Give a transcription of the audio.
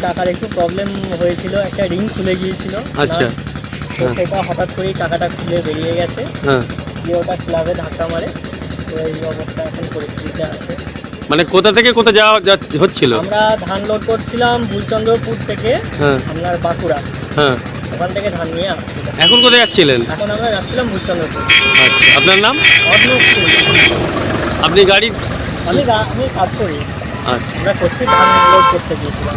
টাকার একটু প্রবলেম হয়েছিল একটা রিং খুলে গিয়েছিল। আচ্ছা। তো হ্যাঁ। সেটা হঠাৎ করেই টাকাটা খুলে বেরিয়ে গেছে। হ্যাঁ। দিয়ে ওটা ক্লাবে ধাক্কা মারে। তো এই অবস্থা এখন পরিস্থিতিতে আছে। মানে কোথা থেকে কোথা যাওয়া যা- হচ্ছিল? আমরা ধান লোড করছিলাম ভুলচন্দ্রপুর থেকে। হ্যাঁ। আপনার বাঁকুড়া। হ্যাঁ। ওখান থেকে ধান নিয়ে আসছিলাম এখন কোথায় যাচ্ছিলেন? এখন আমরা যাচ্ছিলাম ভুলচন্দ্রপুর আচ্ছা আপনার নাম? অর্ণব আপনি গাড়ি আমি আমি কাজ করি। আচ্ছা। আমরা করছি ধান লোড করতে গিয়েছিলাম।